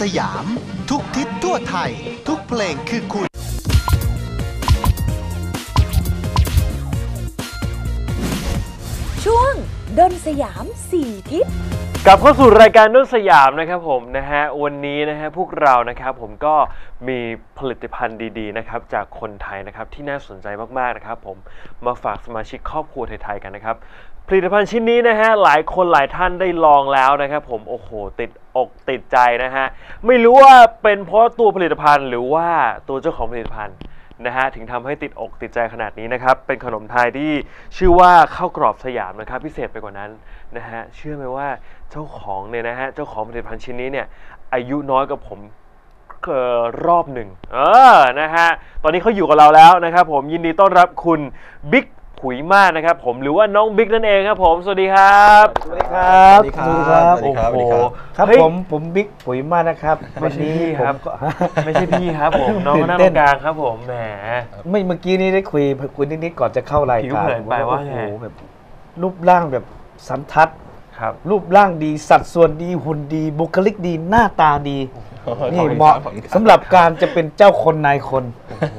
สยาม ทุกทิศทั่วไทย ทุกเพลงคือคุณ ช่วงดนสยามสี่ทิศ กลับเข้าสู่รายการนุ่นสยามนะครับผมนะฮะวันนี้นะฮะพวกเรานะครับผมก็มีผลิตภัณฑ์ดีๆนะครับจากคนไทยนะครับที่น่าสนใจมากๆนะครับผมมาฝากสมาชิกครอบครัวไทยๆกันนะครับ ผลิตภัณฑ์ชิ้นนี้นะฮะหลายคนหลายท่านได้ลองแล้วนะครับผมโอ้โหติดอกติดใจนะฮะไม่รู้ว่าเป็นเพราะตัวผลิตภัณฑ์หรือว่าตัวเจ้าของผลิตภัณฑ์นะฮะถึงทำให้ติดอกติดใจขนาดนี้นะครับ เป็นขนมไทยที่ชื่อว่าข้าวกรอบสยามนะครับ พิเศษไปกว่านั้นนะฮะเชื่อไหมว่าเจ้าของเนี่ยนะฮะเจ้าของผลิตภัณฑ์ชิ้นนี้เนี่ยอายุน้อยกว่าผมเออรอบหนึ่งเออนะฮะตอนนี้เขาอยู่กับเราแล้วนะครับผมยินดีต้อนรับคุณบิ๊ก ผุยมากนะครับผมหรือว่าน้องบิ๊กนั่นเองครับผมสวัสดีครับสวัสดีครับสวัสดีครับสวัสดีครับโอ้โหครับเฮ้ยผมผมบิ๊กปุ๋ยมากนะครับไม่ใช่พี่ผมครับก็ไม่ใช่พี่ครับผมน้องตื่นนั่งตเต้รนงกลางครับผมแหมไม่เมื่อกี้นี้ได้คุยคุยนิดๆก่อนจะเข้ารายผิวการเผินไปว่าไงโอ้โหแบบรูปร่างแบบสันทัด ครับ รูปร่างดีสัดส่วนดีหุ่นดีบุคลิกดีหน้าตาดีนี่ขอบคุณเหมาะครับขอบคุณครับสำหรับการจะเป็นเจ้าคนนายคน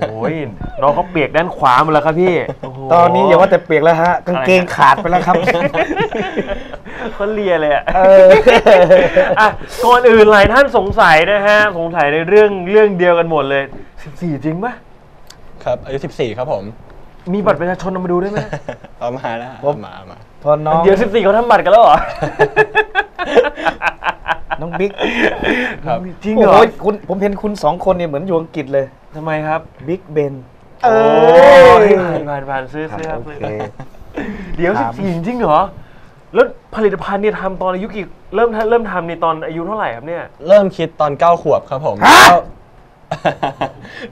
โอ้ยน้องเขาเปียกด้านขวาหมดแล้วครับพี่โโหตอนนี้อย่าว่าแต่เปียกแล้วฮะกางเกงขาดไปแล้วครับเขาเลียเลยอะเอออะก่อนอื่นหลายท่านสงสัยนะฮะสงสัยในเรื่องเรื่องเดียวกันหมดเลย 14 จริงปะครับอายุ14 ครับผม มีบัตรประชาชนเอามาดูได้ไหมเอามาแล้วผมเอามาเอามา พอน้องเดี๋ยว14เขาทำบัตรกันแล้วเหรอ น้องบิ๊กครับจริงโอ้เหรโหอคุณผมเห็นคุณสองคนเนี่ยเหมือนอยู่อังกฤษเลยทำไมครับ บิ๊กเบนโอ้ยยผ่านผ่านผ่านซื้อครับซื้อโอเคเดี๋ยวถาม14จริงเหรอ แล้วผลิตภัณฑ์เนี่ยทำตอนอายุกี่เริ่มเริ่มทำในตอนอายุเท่าไหร่ครับเนี่ย เริ่มคิดตอน9ขวบครับผมฮะแล้ว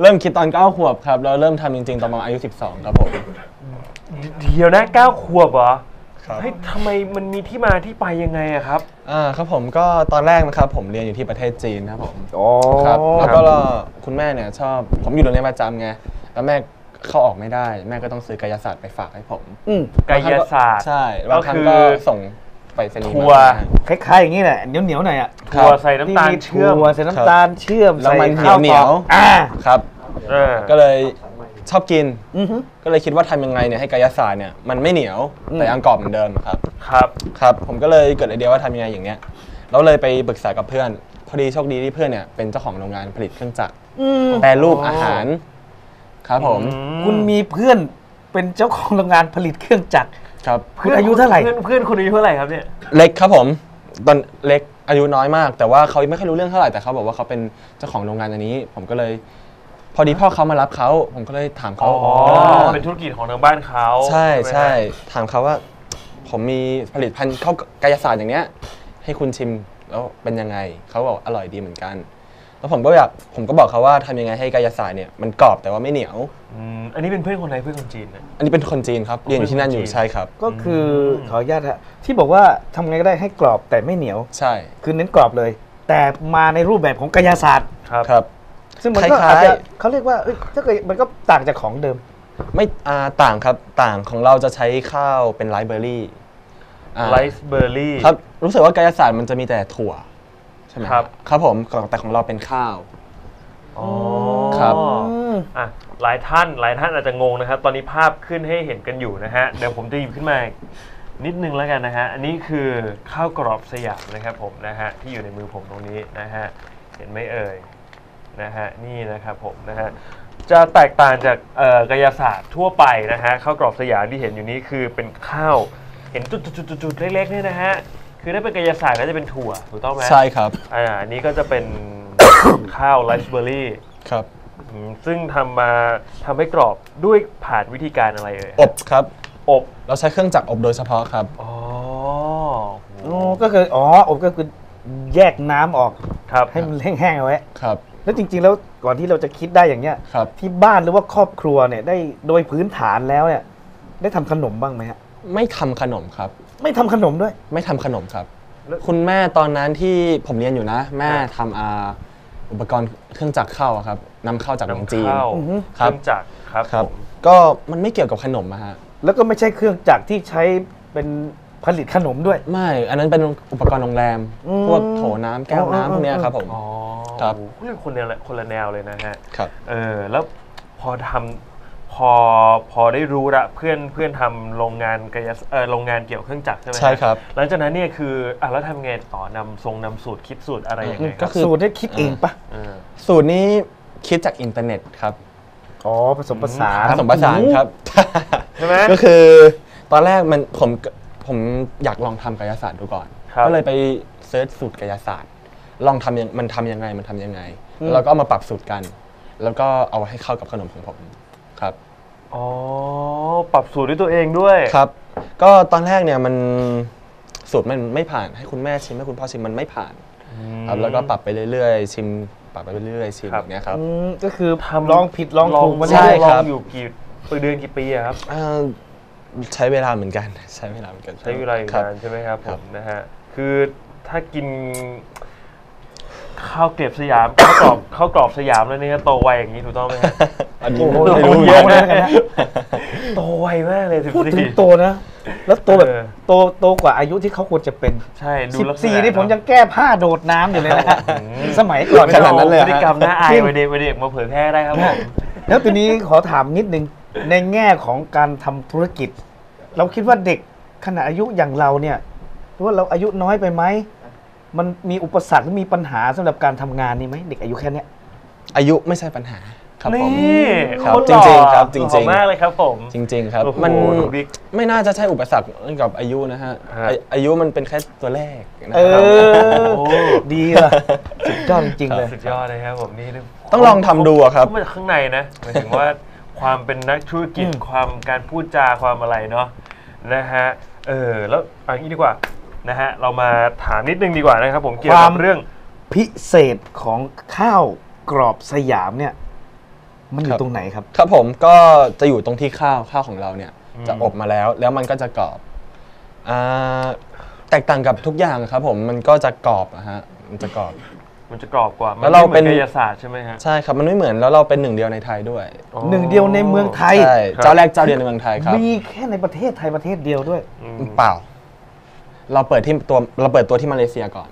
เริ่มคิดตอน9ขวบครับแล้วเริ่มทำจริง ๆ ตอนประมาณอายุ 12 ครับผม เดี๋ยวนะ9ขวบเหรอ ครับเฮ้ยทำไมมันมีที่มาที่ไปยังไงอะครับ อ่าครับผมก็ตอนแรกนะครับผมเรียนอยู่ที่ประเทศจีนครับผมอ๋อครับแล้วก็คุณแม่เนี่ยชอบผมอยู่โรงเรียนประจำไงแล้วแม่เข้าออกไม่ได้ แม่ก็ต้องซื้อกายศาสตร์ไปฝากให้ผมอืมกายศาสตร์ใช่บางครั้งก็ก็คือส่งไปสนีย์ทัวร์มาคล้ายๆอย่างนี้แหละเหนียวเหนียวๆหน่อยอะครัถั่บวใส่น้ำตาลเชื่อมถั่วใส่น้ำตาลเชื่อมแล้วใส่มันข้าวเหนีตยอวกอ่าครับเออก็เลย ชอบกิน อือฮึ ก็เลยคิดว่าทำยังไงเนี่ยให้กายศาสตร์เนี่ยมันไม่เหนียวอืม แต่ยังกรอบเหมือนเดิมครับ ครับ ครับผมก็เลยเกิดไอเดียว่าทำยังไงอย่างเนี้ยแล้วเลยไปปรึกษากับเพื่อน พอดีโชคดีที่เพื่อนเนี่ยเป็นเจ้าของโรงงานผลิตเครื่องจักรอืมแปรรูปอาหาร ครับผมคุณมีเพื่อนเป็นเจ้าของโรงงานผลิตเครื่องจักร ครับคุณอายุเท่าไหร่ เพื่อนเพื่อนคุณอายุเท่าไหร่ครับเนี่ย เล็กครับผมตอนเล็กอายุน้อยมาก แต่ว่าเขาไม่ค่อยรู้เรื่องเท่าไหร่แต่เขาบอกว่าเขาเป็นเจ้าของโรงงานอันนี้ ผมก็เลย พอดีพ่อเขามารับเขาผมก็เลยถามเขาอ๋ออเป็นธุรกิจของทางบ้านเขาใช่ไหมใช่ฮะถามเขาว่า ผมมีผลิตภัณฑ์เข้ากายศาสตร์อย่างเนี้ย ให้คุณชิมแล้วเป็นยังไงเขาบอกอร่อยดีเหมือนกัน แล้วผมก็อยากผมก็บอกเขาว่าทำยังไงให้กายศาสตร์เนี่ยมันกรอบแต่ว่าไม่เหนียว อืมอันนี้เป็นเพื่อนคนไทยเพื่อนคนจีนนะ อันนี้เป็นคนจีนครับเรียนอยู่ที่นั่นอยู่เป็นคนจีนใช่ครับ ก็คือขออนุญาตฮะที่บอกว่าทำไงก็ได้ให้กรอบแต่ไม่เหนียว ใช่คือเน้นกรอบเลย แต่มาในรูปแบบของกายศาสตร์ ครับ ครับ ซึ่งมันก็คล้ายๆอาจจะเขาเรียกว่าเอ้ยถ้าเกิดมันก็ต่างจากของเดิม ไม่อ่าต่างครับต่างของเราจะใช้ข้าวเป็นไรซ์เบอร์รี่อ่าไลซ์เบอร์รี่ครับรู้สึกว่ากายศาสตร์มันจะมีแต่ถั่วใช่ไหมครับครับผมแต่ของเราเป็นข้าวอ๋อครับอะหลายท่านหลายท่านอาจจะงงนะครับ ตอนนี้ภาพขึ้นให้เห็นกันอยู่นะฮะเดี๋ยวผมจะหยิบขึ้นมานิดนึงแล้วกันนะฮะ อันนี้คือข้าวกรอบสยามนะครับผมนะฮะที่อยู่ในมือผมตรงนี้นะฮะ เห็นไหมเอ่ย นะฮะนี่นะครับผมนะฮะจะแตกต่างจากเอ่อกายศาสตร์ทั่วไปนะฮะข้าวกรอบสยามที่เห็นอยู่นี้คือเป็นข้าวเห็นจุดๆๆๆเล็กๆเนี่ยนะฮะคือถ้าเป็นกายศาสตร์ก็จะเป็นถั่วถูกต้องไหมใช่ครับอ่าอันนี้ก็จะเป็นข้าวไรซ์เบอร์รี่ครับซึ่งทำมาทำให้กรอบด้วยผ่านวิธีการอะไรเอ่ยอบครับอบเราใช้เครื่องจักรอบโดยเฉพาะครับอ๋ออ๋อก็คืออ๋ออบก็คือแยกน้ำออกครับให้มันแห้งๆเอาไว้ครับ แล้วจริง ๆ แล้วก่อนที่เราจะคิดได้อย่างเนี้ยครับ ที่บ้านหรือว่าครอบครัวเนี่ยได้โดยพื้นฐานแล้วเนี่ย ได้ทำขนมบ้างไหมฮะไม่ทำขนมครับ ไม่ทำขนมด้วย ไม่ทำขนมครับคุณแม่ตอนนั้นที่ผมเรียนอยู่นะ แม่ทำอาอุปกรณ์เครื่องจักรเข้าอะครับนำเข้าจากเมืองนำจีนเข้าอือฮึ เคครับรื่องจักรครับครับ ผมก็มันไม่เกี่ยวกับขนมอะฮะแล้วก็ไม่ใช่เครื่องจักรที่ใช้เป็นผลิตขนมด้วย ไม่ อันนั้นเป็นอุปกรณ์โรงแรม อืม พวกโถน้ำแก้วอ๋อน้ำพวกเนี้ยอ๋อครับผม อ๋อ ครับโอ้โหเรื่องคนละคนละแนวเลยนะฮะครับเออแล้วพอทำพอพอได้รู้ละเพื่อนเพื่อนทำโรงงานกายศเออโรงงานเกี่ยวเครื่องจักรใช่ไหมฮะใช่ครับ หลังจากนั้นเนี่ยคืออะแล้วทำไงต่อนำทรงนำสูตรคิดสูตรอะไรยังไงคก็รับคือสูตรได้คิดเองปะเออสูตรนี้คิดจากอินเทอร์เน็ตครับอ๋อผสมผสานผสมผสานครับใช่ไหมก็คือตอนแรกมันผมผมอยากลองทำกายศาสตร์ดูก่อนครับก็เลยไปเซิร์ชสูตรกายศาสตร์ ลองทำยังมันทำยังไงมันทำยังไง แล้วก็เอามาปรับสูตรกัน แล้วก็เอาให้เข้ากับขนมของผมครับอ๋อปรับสูตรด้วยตัวเองด้วยครับ ก็ตอนแรกเนี่ยมันสูตรมันไม่ผ่านให้คุณแม่ชิมให้คุณพ่อชิมมันไม่ผ่านครับแล้วก็ปรับไปเรื่อยๆ ชิมปรับไปเรื่อยๆชิมครับอย่างเงี้ยครับ อืมก็คือทำลองผิดลองถูกมาใช่เรื่อยลคอรับงอยู่กี่ปีเดือนกี่ปีอะครับ เอ่อใช้เวลาเหมือนกัน ใช้เวลาเหมือนกันใช้เวลาอยู่ครับ นานใช่ไหมครับผครับ มนะฮะคือถ้ากิน ข้าวเกลียบสยาม ข้าวกรอบข้าวกรอบสยามแล้วเนี่ยโตไวอย่างนี้ถูกต้องไหมฮะ อันๆนี้โอ้โหไม่เอารู้เยเยอะอะนะนะนะ โตไวมากเลยสิบพูดถึงสี่ โตนะ แล้วโตแบบเออ โตโตกว่าอายุที่เขาควรจะเป็นใช่ดูสิบลักษณะสี่นี่ผมยังเอะแก้ผ้าโดดน้ำอยู่เลยนะฮะอืมสมัยก่อน ขนาดนั้นเลยเหรอพฤติกรรมน่าอายจริงวัยเด็กวัยเด็กมาเผยแพร่ได้ครับผม แล้วทีนี้ขอถามนิดนึง ในแง่ของการทำธุรกิจ เราคิดว่าเด็กขณะอายุอย่างเราเนี่ยหรือว่าเราอายุน้อยไปไหม มันมีอุปสรรคหรือมีปัญหาสำหรับการทำงานนี่ไหมเด็กอายุแค่เนี้ย อายุไม่ใช่ปัญหาครับผมนี่ครับโตจริงๆครับจริงๆหล่อมากเลยครับผม จริง ๆ ครับ โอ้โหมันบิ๊กไม่น่าจะใช่อุปสรรคกับอายุนะฮะฮะ อาอายุมันเป็นแค่ตัวเลขนะเอครับ อ โอ้ ดีอะสุดยอดจริงๆเลย สุดยอดเลยครับผมนี่ต้องลองทำดูอะครับ เข้ามาจากข้างในนะหมายถึงว่า ความเป็นนักธุรกิจอืม ความการพูดจาความอะไรเนาะนะฮะเออแล้วเอันนี้ดีกว่า นะฮะเรามาถามนิดนึงดีกว่านะครับ ผมเกี่ยวกับเรื่องพิเศษของข้าวกรอบสยามเนี่ย มันอคยู่รับตรงไหนครับ ครับผมก็จะอยู่ตรงที่ข้าวข้าวของเราเนี่ยอืมจะอบมาแล้ว แล้วมันก็จะกรอบอ่าแตกต่างกับทุกอย่างครับผมมันก็จะกรอบนะฮะมันจะกรอบ มันจะกรอบกว่าแล้วเราไม่หมือเป็นกายศาสตร์ใช่ไหมฮะใช่ครับมันไม่เหมือนแล้วเราเป็นหนึ่งเดียวในไทยด้วยอ๋อหนึ่งเดียวในเมืองไทยใช่ครับเจ้าแรกเจ้าเดียวในเมืองไทยครับมีแค่ในประเทศไทยประเทศเดียวด้วยอืมเปล่า เราเปิดที่ตัวเราเปิดตัวที่มาเลเซียก่อน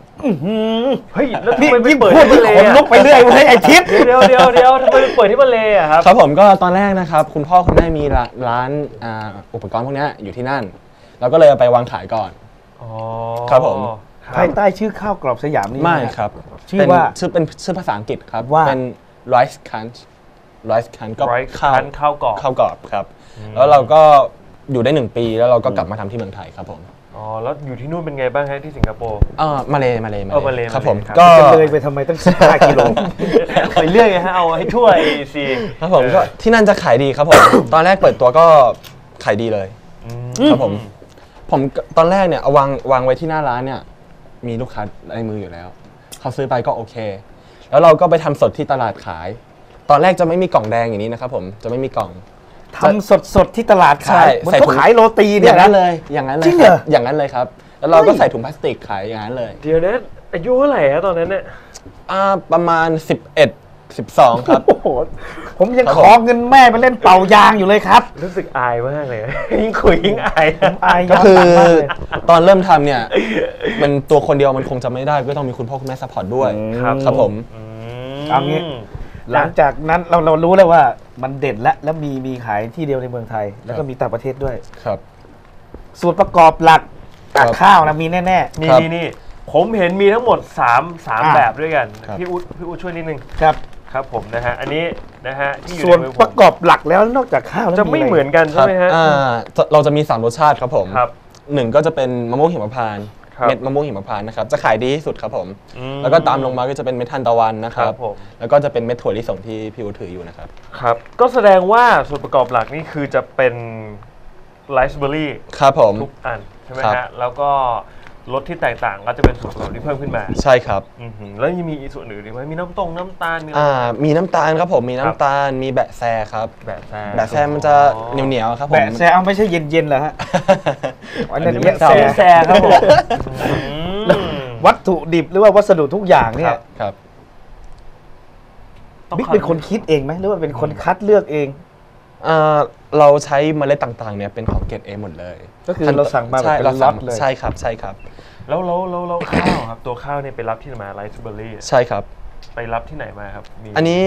เฮ้ยแล้วทำนี่ไมไม่ยิ่งเปิดพูดที่ยิ่งมาเลขนอะลุกไปเรื่อยเว้ยไอทิพย์เดี๋ยวเดี๋ยวเดี๋ยวทำไมไม่เปิดที่มาเลอะครับครับผมก็ตอนแรกนะครับ คุณพ่อคุณแม่มีร้านร้านอ่าอุปกรณ์พวกเนี้ยอยู่ที่นั่น เราก็เลยเอาไปวางขายก่อน อ๋อครับผมครับภายใต้ชื่อข้าวกรอบสยามนี่ไม่นะ ครับชื่อเป็นว่าชื่อเป็นชื่อภาษาอังกฤษครับ ว่า เป็น rice crunch rice crunch ก็ไรข้าวคันข้าวกรอบ ข้าวกรอบครับ แล้วเราก็อยู่ได้หนึ่งปีแล้วเราก็กลับมาทำที่เมืองไทยครับผม อ๋อแล้วอยู่ที่นู่นเป็นไงบ้างฮะที่สิงคโปร์อ่ามาเลยมาเลยเออมาเลครับผมมาเลครับ ก็ จะเลยไปทำไมตั้ง 15กิโล ไปเรื่อยไงฮะเอาให้ทั่วไอซีครับผมก็ที่นั่นจะขายดีครับผม ตอนแรกเปิดตัวก็ขายดีเลย ครับผม ผมก็ตอนแรกเนี่ยเอาวางวางไว้ที่หน้าร้านเนี่ย มีลูกค้าในมืออยู่แล้ว เขาซื้อไปก็โอเค แล้วเราก็ไปทำสดที่ตลาดขาย ตอนแรกจะไม่มีกล่องแดงอย่างนี้นะครับผมจะไม่มีกล่อง ทำสดๆที่ตลาดใช่ขายเหมันใส่ก็ถุงขายโรตีอเนี่ยย่างนะนั้นเลย อย่างนั้นเลยจริงเหรอคบอย่างนั้นเลยครับ แล้วเราก็ใส่ถุงพลาสติกขายอย่างนั้นเลย เดี๋ยวนะอายุเท่าไหร่ฮะตอนนั้นเนี่ยอ่าประมาณ 11 12 ครับโอ้โหผมยังครับขผมอเงินแม่ไปเล่นเป่ายางอยู่เลยครับ รู้สึกอายมากเลยยิ่งคุยยิ่งอายอายก็ย้อนคือหลังมากเลยตอนเริ่มทำเนี่ย มันตัวคนเดียวมันคงจะไม่ได้ก็ต้องมีคุณพ่อคุณแม่ซัพพอร์ตด้วยครับครับผมอืมเอางี้ หลังจากนั้นเราเรารู้แล้วว่ามันเด่นและแล้วมีมีขายที่เดียวในเมืองไทย แล้วก็มีต่างประเทศด้วย ครับ ส่วนประกอบหลักครัตับกข้าวนะมีแน่นี่ครับนี่นี่ผมเห็นมีทั้งหมด3 3อะแบบด้วยกันครับพี่อุ๊ดพี่อุ๊ดช่วยนิดนึงๆครับ ครับผมนะฮะ อันนี้นะฮะที่อยู่ส่วนในมือผประมกอบหลักแล้วนอกจากข้าวแล้วจะไม่อรเหมือนกันคใช่รับไหมฮะ อ่าจะเราจะมี 3 รสชาติครับผมครับ หนึ่งก็จะเป็นมะม่วงหิมพานต์ ครับเม็ดมะม่วงหิมพานต์นะครับจะขายดีที่สุดครับผม อืม แล้วก็ตามลงมาก็จะเป็นเม็ดทานตะวันนะครัครับบผม แล้วก็จะเป็นเม็ดถั่วลิสงที่พี่อูถืออยู่นะครับครับ ก็แสดงว่าส่วนประกอบหลักนี่คือจะเป็นไรซ์เบอร์รี่ครับผม ทุกอันใช่ไหมครับ ฮะ แล้วก็ รสที่แตกต่างก็จะเป็นส่วนผสมที่เพิ่มขึ้นมาใช่ครับอือหือแล้วยังมีอีกส่วนอื่นอีกไหมมีน้ำตรงน้ำตาลมีอะไร อ่ามีน้ำตาลครับผมมีครับน้ำตาลมีแบะแซครับ แบบแซ่แบะแซมันจะเหนียวเหนียวๆครับผม แบะแซเอาไม่ใช่เย็นๆเหรอฮะอันนั้นอันนี้เรียกไม่ทราบซีแซ่ครับผม อืม วัตถุดิบหรือว่าวัสดุทุกอย่างเนี่ครัยบ ครับ ต้องบิ๊กเข้าเป็นคนคิดเองไหมหรือว่าเป็นคนคัดเลือกเอง อ่าเราใช้เมล็ดต่างๆเนี่ยเป็นของเกรดเอหมดเลย ก็คือเราสั่งมาแบบใช่เป็นเราล็สั่องตเลยใช่ครับใช่ครับ แล้วแล้วแล้วแล้วข้าวครับตัวข้าวเนี่ยไปรับที่ไหนมาไรซ์เบอร์รี่ใช่ครับไปรับที่ไหนมาครับมีอันนี้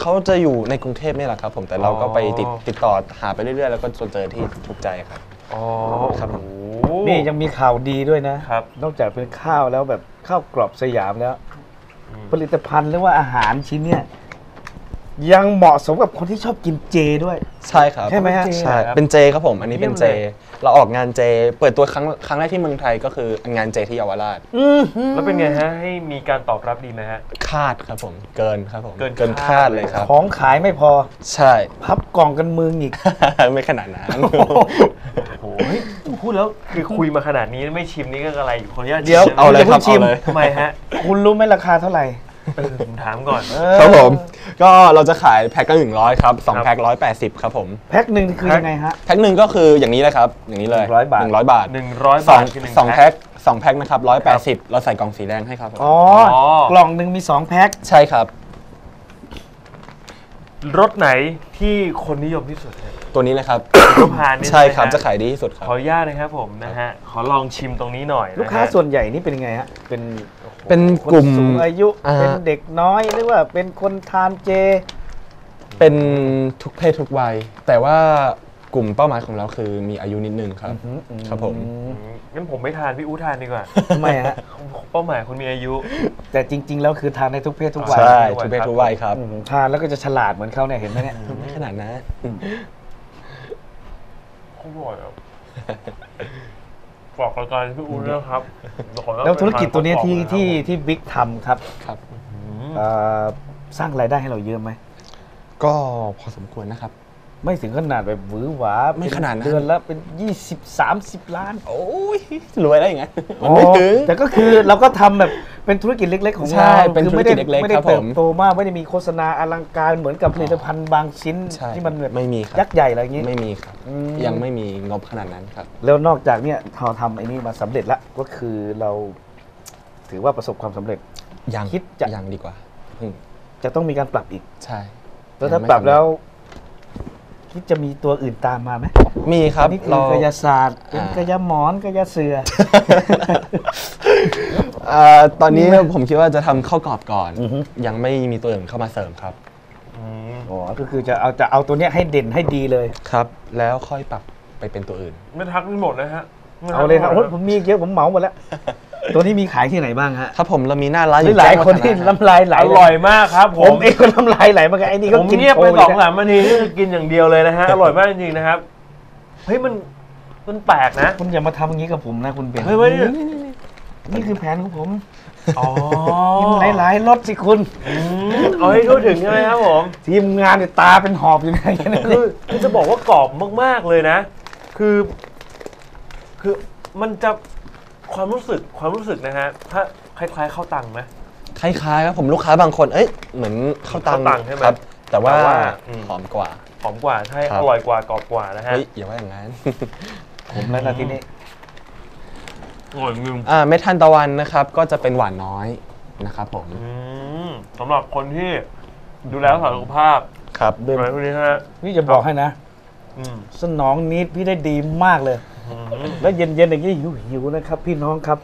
เขาจะอยู่ในกรุงเทพนี่แหละครับ ผมแต่เราก็ไปติดอ๋อติดต่อหาไปเรื่อยๆ แล้วก็จนเจอที่ถูกใจครับอ๋อครับผมโอ้โหนี่ยังมีข่าวดีด้วยนะครับ นอกจากเป็นข้าวแล้วแบบข้าวกรอบสยามแล้วอืมผลิตภัณฑ์หรือว่าอาหารชิ้นเนี่ย ยังเหมาะสมกับคนที่ชอบกินเจด้วย ใช่ครับใช่ไหมฮะ ใช่เป็นเจครับผม อันนี้เป็นเจเยี่ยมเลยเราออกงานเจ เปิดตัวครั้งครั้งแรกที่เมืองไทยก็คืองานเจที่เยาวราช แล้วเป็นไงฮะ ให้มีการตอบรับดีไหมฮะ คาดครับผม เกินครับผมเกินเกินคาคาดดเลยครับ ของขายไม่พอ ใช่ พับกล่องกันมึงอีก ไม่ขนาดนั้นโอ้โหเฮ้ยพูดแล้วคือคุยมาขนาดนี้ไม่ชิมนี่ก็อะไรอยู่คนนี้เดี๋ยวเอาเลยครับชิมเอาเลยทำไมฮะ คุณรู้ไหมราคาเท่าไหร่ เออผมถามก่อนครับผม ก็เราจะขายแพ็คละหนึ่งร้อยครับสองครับแพ็คร้อยแปดสิบครับผม แพ็คหนึ่งคือยังไงฮะ แพ็คหนึ่งก็คืออย่างนี้เลยครับ อย่างนี้เลย100บาทหนึ่งร้อยบาทหนึ่งร้อยสอบางทคือหนึ่งสองแพ็คสองแพ็คนะครับร้อยแปดสิบเราใส่กล่องสีแดงให้ครับผมอ๋อ กล่องหนึ่งมีสองแพ็ค ใช่ครับ รถไหนที่คนนิยมที่สุดฮะตัวนี้เลยครับ รถพานนี่ใช่ครับไหมฮจะขายดีที่สุดครับขออนุญาตนะครับผมนะฮะ ขอลองชิมตรงนี้หน่อยะฮะลูกค้าส่วนใหญ่นี่เป็นยังไงฮะ เป็น เป็นคนกลุ่มสูงอายุอ่า เป็นเด็กน้อยหรือว่าเป็นคนทานเจ เป็นทุกเพศทุกวัย แต่ว่ากลุ่มเป้าหมายของเราคือมีอายุนิดนึงครับอืมอืมครับผมอืมงั้นผมไม่ทานพี่อู้ทานดีกว่า ทำไมฮะ เป้าหมายคุณมีอายุ แต่จริง ๆ แล้วคือทานได้ทุกเพศทุกวัยใช่ทุทุกกเพเพศศทุทุกกวัวัยยครับ อืมทานแล้วก็จะฉลาดเหมือนเขาเนี่ยเห็นไหมเนี่ย ไม่ขนาดนะ อร่อยอะ ฝากรายการพี่อู้ด้วยนะครับขออนุญาแล้วธุรกิจตัวเนี้ยที่ไปทานที่ของที่บิ๊กทำครับครับอืมเอ่อสร้างรายได้ให้เราเยอะไหมก็พอสมควรนะครับ ไม่ถึงขนาดแบบหวือหวาไม่ขนาดนั้น เดือนละเป็น 20 30 ล้าน โอ้ยรวยได้ยังไงมันไม่ถึง แต่ก็คือเราก็ทำแบบเป็นธุรกิจเล็ก ๆ ของใช่เราเป็นคือธุรไม่กิได้จเล็กๆไม่ได้ครับเติผบมโตมากไม่ได้มีโฆษณาอลังการเหมือนกับผลิตภัณฑ์บางชิ้นใช่ที่มันแบบไม่มีครับยักษ์ใหญ่อะไรอย่างนี้ไม่มีครับอืมยังไม่มีงบขนาดนั้นครับ แล้วนอกจากเนี่ยพอทำไอ้นี่มาสำเร็จแล้วก็คือเราถือว่าประสบความสำเร็จยังคิดจะยังดีกว่าอืมจะต้องมีการปรับอีกใช่แล้วถ้ายังไม่ปรับสำเจแล้ว คิดจะมีตัวอื่นตามมาไหมมีครับนี่คือเรากายศาสตร์เป็นอ่ากายหมอนกายเสือ เอ่อตอนนี้ผมคิดว่าจะทำข้าวกรอบก่อน อือฮึ ยังไม่มีตัวอื่นเข้ามาเสริมครับอืมอ๋อก็คือจะเอาจะเอาตัวเนี้ยให้เด่นให้ดีเลย ครับ แล้วค่อยปรับไปเป็นตัวอื่น ไม่ทักไม่หมดนะฮะไม่ทักเอาเลยครับไม่หโอ้มยดผมมีเยอะผมเหมาหมดแล้ว ตัวนี้มีขายที่ไหนบ้างฮะครับผมเรามีหน้าร้านหอรือยู่หลายแจ้งคนที่วัฒะน้ำลายไหลอร่อยมากครับผผมมเองก็น้ำลายไหลเหมือนกันไอ้นี่ก็ผมกินเงียบไปโชว์สองยู่สามนาทีนี่คือกินอย่างเดียวเลยนะฮะ อร่อยมากจริงๆนะครับเฮ้ยมันมันแปลกนะ คุณอย่ามาทำอย่างนี้กับผมนะคุณเบนเฮ้ยเว้ย นี่นี่คือแผนของผมอ๋อกินหลายๆรสสิคุณอืมเอาให้ทั่วถึงใช่ไหมครับผม ทีมงานเนี่ยตาเป็นหอบอยู่ไหนกันเนี่ยคือคือจะบอกว่ากรอบมาก ๆ เลยนะ คือ คือมันจะ ความรู้สึกความรู้สึกนะฮะถ้าคล้ายๆข้าวตังไหม คล้ายๆครับผมลูกค้าบางคน เอ้ยเหมือนข้าวตังข้าวตังใช่ไหมครับ แต่ว่าแต่ว่าอืม หอมกว่า หอมกว่าใช่ครับ อร่อยกว่ากรอบกว่านะฮะเฮ้ยอย่าว่าอย่างนั้น ผมแล้วนะทีนี้ อร่อยจริงอ่าเม็ดทานตะวันนะครับก็จะเป็นหวานน้อยนะครับผมอืมสำหรับคนที่ดูแลรักษาสุขภาพครับเดินอะไรพวกนี้ฮะพี่จะบอกให้นะ อืมสนองนิดพี่ได้ดีมากเลยอืม แล้วเย็นๆอย่างนี้หิวหิวๆนะครับ พี่น้องครับ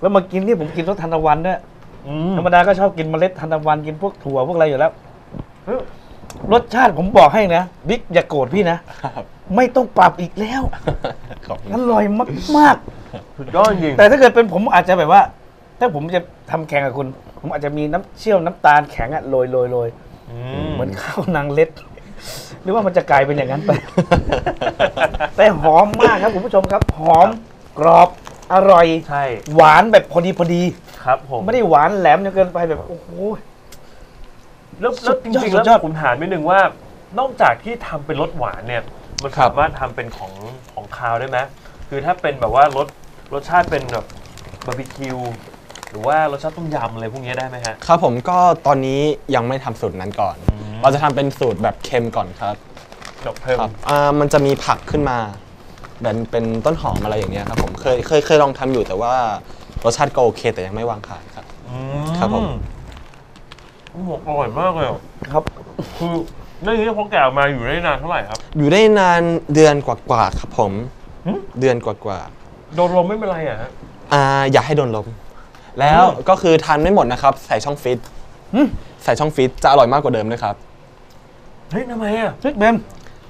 แล้วมากินที่ผมกินรสทานตะวันด้วยอืมธรรมดาก็ชอบกินเมล็ดทานตะวันกินพวกถั่วพวกอะไรอยู่แล้วเฮ้ยรสชาติผมบอกให้นะบิ๊กอย่าโกรธพี่นะครับไม่ต้องปรับอีกแล้วขอบคุณอร่อยมากสุดยอดจริงๆแต่ถ้าเกิดเป็นผมอาจจะแบบว่า ถ้าผมจะทำแข่งกับคุณ ผมอาจจะมีน้ำเชี่ยวน้ำตาลแข็งอะโรยโรยโรยอืเหมือนข้าวนางเล็ด หรือว่ามันจะกลายเป็นอย่างนั้นไป แต่หอมมากครับคุณผู้ชมครับ หอมกรอบอร่อย ใช่ หวานแบบพอดีพอดี ครับผมไม่ได้หวานแหลมจนเกินไปแบบโอ้โห แล้วสุแล้วดจยอดริงๆสุแล้วดยอดผมถามนิดนึงว่า นอกจากที่ทำเป็นรสหวานเนี่ย มันครับ สามารถทำเป็นของของคาวได้ไหมคือถ้าเป็นแบบว่ารสรสชาติเป็นแบบบาร์บีคิว หรือว่ารสชาติต้มยำอะไรพวกนี้ได้ไหมฮะ ครับผมก็ตอนนี้ยังไม่ทำสูตรนั้นก่อนอืมเราจะทำเป็นสูตรแบบเค็มก่อนครับจบเพิ่ม ครับอ่ามันจะมีผักขึ้นมาเป็นเป็นต้นหอมอะไรอย่างเงี้ยครับผมเคยเคยเคยลองทำอยู่แต่ว่ารสชาติก็โอเค แต่ยังไม่วางขายครับ อืครับผมโอ้โหอร่อยมากเลยอะครับ คือนั่นคือพอแกะออกมาอยู่ได้นานเท่าไหร่ครับ อยู่ได้นานเดือนกว่าๆครับผม หึ เดือนกว่าโดนลมไม่เป็นไรอะฮะ ๆอ่าอย่าให้โดนลม แล้วอืมก็คือทานไม่หมดนะครับ ใส่ช่องฟิตอืมใส่ช่องฟิตจะอร่อยมากกว่าเดิมด้วยครับเฮ้ยทำไมอะพี่เบน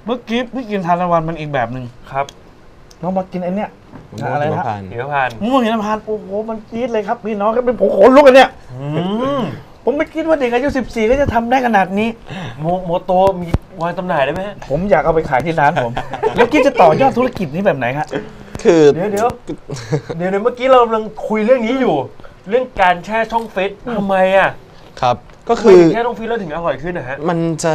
เมื่อกี้พี่กินทานตะวันมันอีกแบบหนึ่งครับน้องมากินไอ้เนี่ยมะม่วงอะไรหิมนะพานต์เดี๋ยวพานมะม่วงหิมพานต์โอ้โหมันจี๊ดเลยครับพี่น้องครับเป็นผมขนลุกกันเนี่ยอืมผมไม่คิดว่าเด็กอายุ 14 ก็จะทำได้ขนาดนี้ โมโมโตมีวางจำหน่ายได้ไหมฮะผมอยากเอาไปขายที่ร้านผม แล้วคิดจะต่อยอดธุรกิจนี้แบบไหนฮะคือเดี๋ยวเดี๋ยวเดี๋ยวเดี๋ยวเมื่อกี้เรากำลังคุยเรื่องนี้อยู่ เรื่องการแช่ช่องฟิตทำไมอะครับ ก็ทำไมคือถึงแช่ช่องฟิตแล้วถึงอร่อยขึ้นนะฮะ มันจะ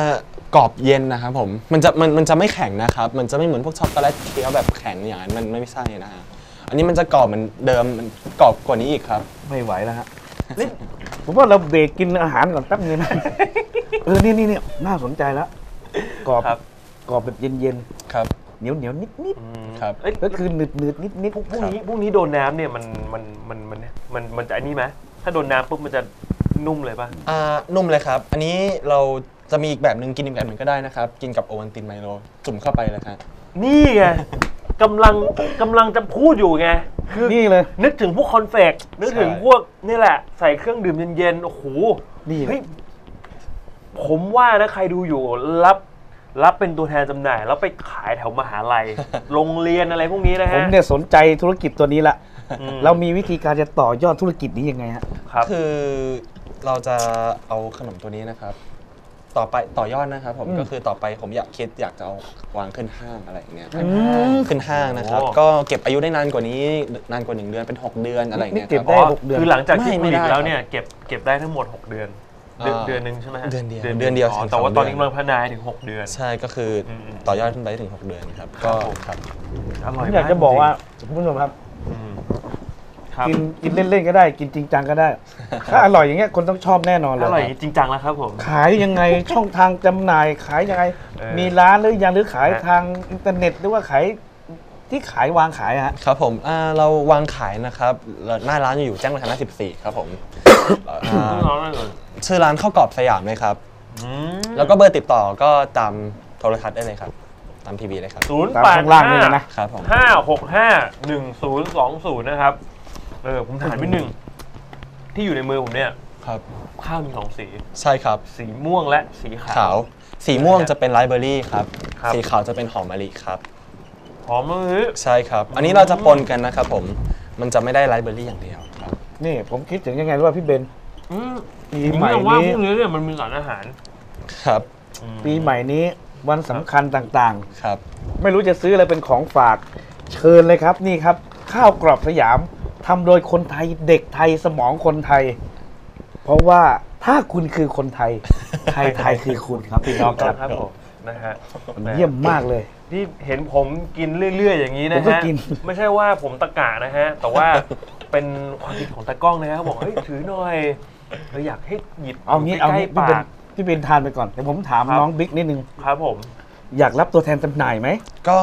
กรอบเย็นนะครับผมมันจะมันมันจะไม่แข็งนะครับ มันจะไม่เหมือนพวกช็อกโกแลตเคี้ยวแบบแข็งอย่างนั้นมันไม่ใช่นะฮะอันนี้มันจะกรอบเหมือนเดิมมันกรอบกว่านี้อีกครับ ไม่ไหวแล้วฮะนี่ผมว่าเราเบรกกินอาหารก่อนแป๊บนึงนะ เออนี่นี่นี่น่าสนใจแล้วกรอบครับ กรอบแบบเย็นครับๆ เหนียวเหนียวนิดนิดอืมครับเอ้ยๆก็คือหนืดหนืดนิดนิดพรุ่งพรุ่งนี้พรุ่งนี้โดนน้ำเนี่ยมันมันมันมันมันมันจะอันนี้ไหมถ้าโดนน้ำปุ๊บมันจะนุ่มเลยป่ะอ่านุ่มเลยครับ อันนี้เราจะมีอีกแบบหนึ่งกินอีกแบบหนึ่งก็ได้นะครับ กินกับโอวัลตินไมโลจุ่มเข้าไปเลยครับนี่ไงกำลังกำลังจะพูดอยู่ไงคือนี่เลย นึกถึงพวกคอนเฟกนึกถึงใช่พวกนี่แหละ ใส่เครื่องดื่มเย็นๆโอ้โหนี่เฮ้ยผมว่านะใครดูอยู่รับ รับเป็นตัวแทนจำหน่าย แล้วไปขายแถวมหาลัย โรงเรียนอะไรพวกนี้นะผฮะมเนี่ยสนใจธุรกิจตัวนี้ละอืมเรามีวิธีการจะต่อยอดธุรกิจนี้ยังไงฮะ ครับ คือเราจะเอาขนมตัวนี้นะครับ ต่อไปต่อยอดนะครับผมอืม ก็คือต่อไปผมอยากคิดอยากจะเอาวางขึ้นห้างอะไรอย่างเงี้ยครับอืมขึ้นห้างนะครับ โอ้ ก็เก็บอายุได้นานกว่านี้นานกว่าหนึ่งเดือนเป็น6เดือนอะไรอย่างเงี้ยนี่เก็บคได้รับหกเดือน คือหลังจากที่ไม่ผไม่ลิตได้ แล้วครับเนี่ยเก็บเก็บได้ทั้งหมด 6 เดือน เดือนอ่าเดือนหนึ่งใช่ไหมฮะเดือนเดียวเดือนเดียวอ๋อถึงแต่ว่าสองตอนนี้เดือนกำลังพัฒนาถึง 6 เดือน ใช่ก็คืออม ต่อยอดขึ้นไปถึง 6 เดือนครับ ก็ครับผมครับอร่ผอยมอยากจะบอกว่าคุณผู้ชมครับ อืมครับกินกินเล่นๆก็ได้ กินจริงจังก็ได้ ถ้าอร่อยอย่างเงี้ยคนต้องชอบแน่นอนเลอยร่อยจริงจังแล้วครับผม ขายยังไงช่องทางจำหน่ายขายยังไง เออมีร้านหรือยังหรือขายฮะ ทางอินเทอร์เน็ตหรือว่าขายที่ขายวางขายอะฮะ ครับผมอ่าเราวางขายนะครับหน้าร้านอยู่แจ้งวัฒนะ14 ครับผมอ่าร้อนเลย ชื่อร้านข้าวกรอบสยามเลยครับอืมแล้วก็เบอร์ติดต่อก็ตามโทรทัศน์ได้เลยครับ ตามทีวีเลยครับ ศูนย์ตามแปดข้างล่างนี่เลยนะ ครับผม ห้าหกห้าหนึ่งศูนย์สองศูนย์นะครับ เออผมถามนิดนึง ที่อยู่ในมือผมเนี่ย ครับ ข้าวมีสองสี ใช่ครับ สีม่วงและสีขาว ขาว สีม่วงจะเป็นไลฟ์เบอรี่ครับ ครับ สีขาวจะเป็นหอมมะลิครับ หอมมากเลยใช่ครับ อันนี้เราจะปนกันนะครับผม มันจะไม่ได้ไลฟ์เบอรี่อย่างเดียวครับ นี่ผมคิดถึงยังไงรู้ป่ะพี่เบน อืมปีผมใหม่อยากว่านี้พวกนี้เนี่ยมันมีสารอาหารครับอืมปีใหม่นี้วันสำคัญต่างครับ ๆ ไม่รู้จะซื้ออะไรเป็นของฝาก เชิญเลยครับนี่ครับ ข้าวกรอบสยามทำโดยคนไทยเด็กไทยสมองคนไทย เพราะว่าถ้าคุณคือคนไทย ไทยไทยคือคุณครับพี่น้องคครัรับบครับผมนะฮะเยี่ยมมากเลย ที่เห็นผมกินเรื่อย ๆ อย่างนี้นะผมก็ฮะกิน ไม่ใช่ว่าผมตะกะนะฮะ แต่ว่าเป็นความคิดของตากล้องนะฮะบอกเฮ้ยถือหน่อย เราอยากให้หยิบเอางี้เอาใกล้งี้ๆพี่ปาเบนก พี่เบนทานไปก่อนเดี๋ยวผมถามครับ น้องบิ๊กนิดนึง ครับผม อยากรับตัวแทนจำหน่ายไหมก็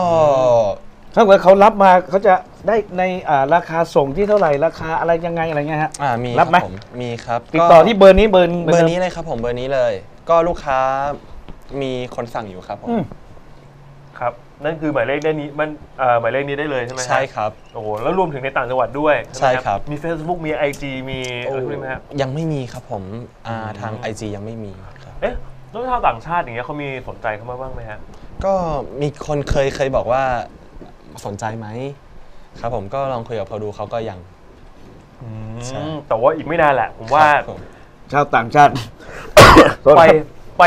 ถ้าเกิดเขารับมาเขาจะได้ในอ่าราคาส่งที่เท่าไหร่ราคาอะไรยังไงอะไรเงี้ยฮะ อ่ามีรับไหมผมมีครับติดก็ต่อที่เบอร์นี้เบอร์เบอร์นี้เลยครับผมเบอร์นี้เลย ก็ลูกค้ามีคนสั่งอยู่ครับผม อืมครับ นั่นคือหมายเลขได้นี้มันเอ่อหมายเลขนี้ได้เลยใช่ไหมฮะใช่ครับ โอ้โหแล้วรวมถึงในต่างจังหวัดด้วยใช่ครับ มี Facebook มี IG มีอะไรพวกนี้ไหมฮะยังไม่มีครับผมอ่าอืมทาง IG ยังไม่มีครับ เอ๊ะแล้วชาวต่างชาติอย่างเงี้ยเขามีสนใจเข้ามาบ้างไหมฮะ ก็มีคนเคยเคยบอกว่าสนใจไหมครับผมก็ลองคุยกับเขาดูเขาก็ยัง ใช่แต่ว่าอีกไม่นานแหละ ผมว่าครับผม ชาวต่างชาติไปไป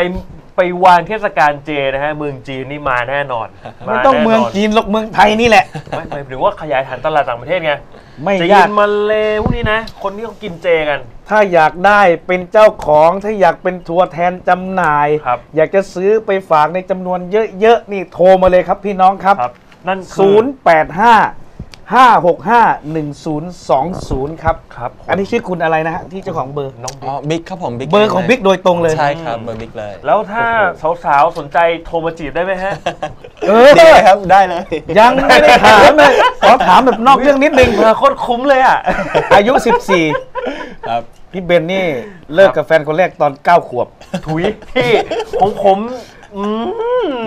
ไปวางเทศกาลเจนะฮะเมืองจีนนี่มาแน่นอนไม่ต้องาแน่นนเมืองจีนหรอกเมืองไทยนี่แหละ ไม่หมายถึงว่าขยายฐานตลาดต่างประเทศไงไม่จียากนมาเลพวกนี้นะ คนที่เขากินเจกัน ถ้าอยากได้เป็นเจ้าของถ้าอยากเป็นตัวแทนจำหน่าย ครับ อยากจะซื้อไปฝากในจำนวนเยอะๆนี่โทรมาเลยครับพี่น้องครับ ครับ นั่นคือ085 565 1020 ครับ ครับผมอันนี้ชื่อคุณอะไรนะฮะที่เจ้าของเบอร์ น้องอ๋อบิ๊กครับผมบิ๊กเบอร์ของบิ๊กโดยตรงเลย ใช่ครับเบอร์บิ๊กเลยแล้วถ้าสาวๆ สนใจโทรมาจีบได้ไหมฮะ เออ ดีครับได้เลย ยังไม่ได้ถามเลยขอถามแบบนอกเรื่องนิดนึง เบอร์โคตรคุ้มเลยอะ อายุ14ครับพี่เบนนี่เลิกกับแฟนคนแรกตอน 9 ขวบ ถุยพี่ผมผมอืม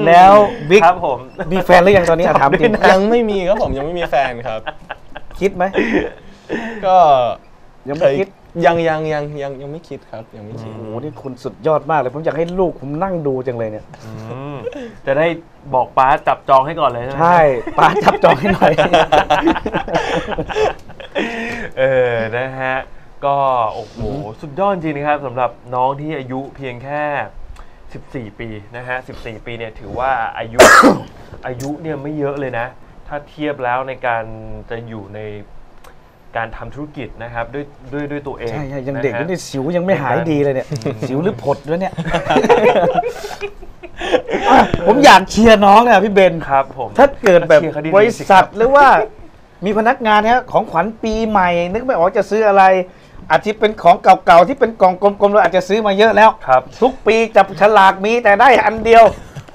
แล้วบิ๊กครับผมมีแฟนหรือยังตอนนี้อะถามจริงยังไม่มีครับผมยังไม่มีแฟนครับ คิดไหมก็ยังไม่คิดยังยังยังยังยังไม่คิดครับ ยังไม่คิดโอ้โหนี่คุณสุดยอดมากเลย ผมอยากให้ลูกผมนั่งดูจังเลยเนี่ยอืมจะได้บอกป้าจับจองให้ก่อนเลยใช่ไหมใช่ป้าจับจองให้หน่อยเออนะฮะ ก็โอ้โหสุดยอดจริงนะครับสำหรับน้องที่อายุเพียงแค่ 14 ปีนะฮะ 14 ปีเนี่ยถือว่าอายุ อายุเนี่ยไม่เยอะเลยนะ ถ้าเทียบแล้วในการจะอยู่ในการทำธุรกิจนะครับด้วยด้วยด้วยตัวเองใช่ใช่ยังเด็กนะอยู่ฮะนี่สิวยังไม่หายดีเลยเนี่ย สิวหรือผดด้วยเนี่ยอะผมอยากเชียร์น้องเนี่ยพี่เบน ครับผมถ้าเกิดแบบเชียร์เขาดีๆบริษัทสิครับหรือว่ามีพนักงานเนี่ยของขวัญปีใหม่ นึกไม่ออกจะซื้ออะไร อาจจะเป็นของเก่าๆที่เป็นกล่องกลมๆเราอาจจะซื้อมาเยอะแล้วครับ ทุกปีจับฉลากมีแต่ได้อันเดียว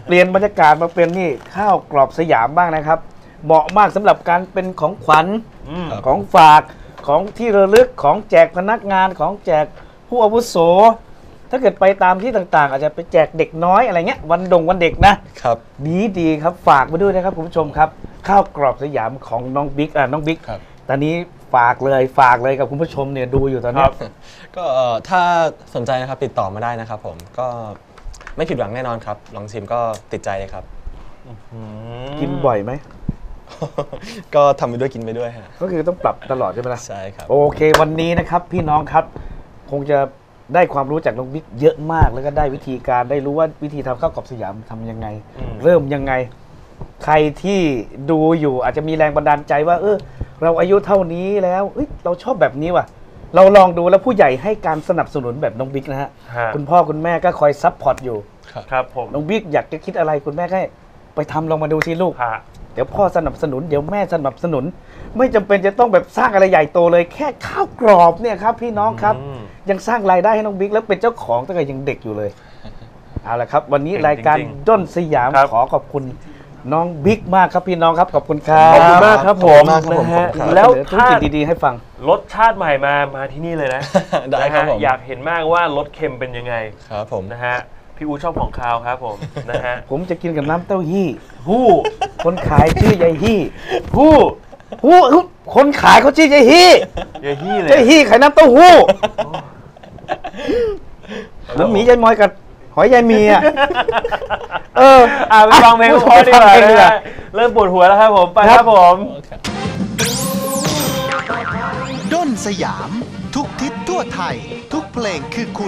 เปลี่ยนบรรยากาศมาเป็นนี่ข้าวกรอบสยามบ้างนะครับ เหมาะมากสำหรับการเป็นของขวัญอืมครับของฝากของที่ระลึกของแจกพนักงานของแจกผู้อาวุโส ถ้าเกิดไปตามที่ต่างๆ อาจจะไปแจกเด็กน้อยอะไรเงี้ยวันดงวันเด็กนะครับดีดีๆครับฝากมาด้วยนะครับคุณผู้ชมครับ ข้าวกรอบสยามของน้องบิ๊กอะน้องบิ๊กครับตอนนี้ ฝากเลยฝากเลยกับคุณผู้ชมเนี่ยดูอยู่ตอนคเนี้ รัยบก็เอ่อถ้าสนใจนะครับติดต่อมาได้นะครับผมก็ไม่ผิดหวังแน่นอนครับ ลองชิมก็ติดใจเลยครับอืมกินบ่อยไหม ก็ทำไปด้วยกินไปด้วยฮะก็คือต้องปรับตลอดใช่ไหมล่ะ ใช่ครับ โอเค วันนี้นะครับพี่น้องครับคงจะได้ความรู้จากน้องบิ๊กเยอะมาก แล้วก็ได้วิธีการได้รู้ว่าวิธีทำข้าวกรอบสยามทำยังไงอืมเริ่มยังไง ใครที่ดูอยู่อาจจะมีแรงบันดาลใจว่า เออ เราอายุเท่านี้แล้วเอ้ยเราชอบแบบนี้ว่ะ เราลองดูแล้วผู้ใหญ่ให้การสนับสนุนแบบน้องบิ๊กนะฮะฮะ คุณพ่อคุณแม่ก็คอยซัพพอร์ตอยู่ ครับผมน้องบิ๊กอยากจะคิดอะไรคุณแม่ก็ให้ไปทำลองมาดูสิลูก ฮะเดี๋ยวพ่อสนับสนุนเดี๋ยวแม่สนับสนุน ไม่จำเป็นจะต้องแบบสร้างอะไรใหญ่โตเลย แค่ข้าวกรอบเนี่ยครับ พี่น้องครับ อืม ยังสร้างรายได้ให้น้องบิ๊กแล้วเป็นเจ้าของตั้งแต่ยังเด็กอยู่เลย เอาละครับ วันนี้เก่งรายการจริงๆด้นสยามครับ ขอขอบคุณ น้องบิ๊กมากครับพี่น้องครับขอบคุณครับขอบคุณมากครับผมขอบคุณมากครับผมนะฮะขอบคุณครับ แล้วเสนอธุรถ้ากิจดีๆให้ฟัง รสชาติใหม่มา มาที่นี่เลยนะ ได้ครับนะฮะผม อยากเห็นมากว่ารสเค็มเป็นยังไงครับผม นะฮะ พี่อูชอบของคาวครับผม นะฮะ ผมจะกินกับน้ำเต้าหู้ผู้ คนขายชื่อยายฮี่ผู้หู้คนขายเขาชื่อยายฮี่อย่าฮี้เลยยายฮี่ขายน้ำเต้าหู้แล้วหมียายมอยกับ หอยยายมีอะเอออ่าไปฟังเพลงพอดีกว่าฟังเพลงดีนะกว่าฮะเริ่มปวดหัวแล้วครับผม ไปครับผมด้นสยาม ทุกทิศทั่วไทย ทุกเพลงคือคุณ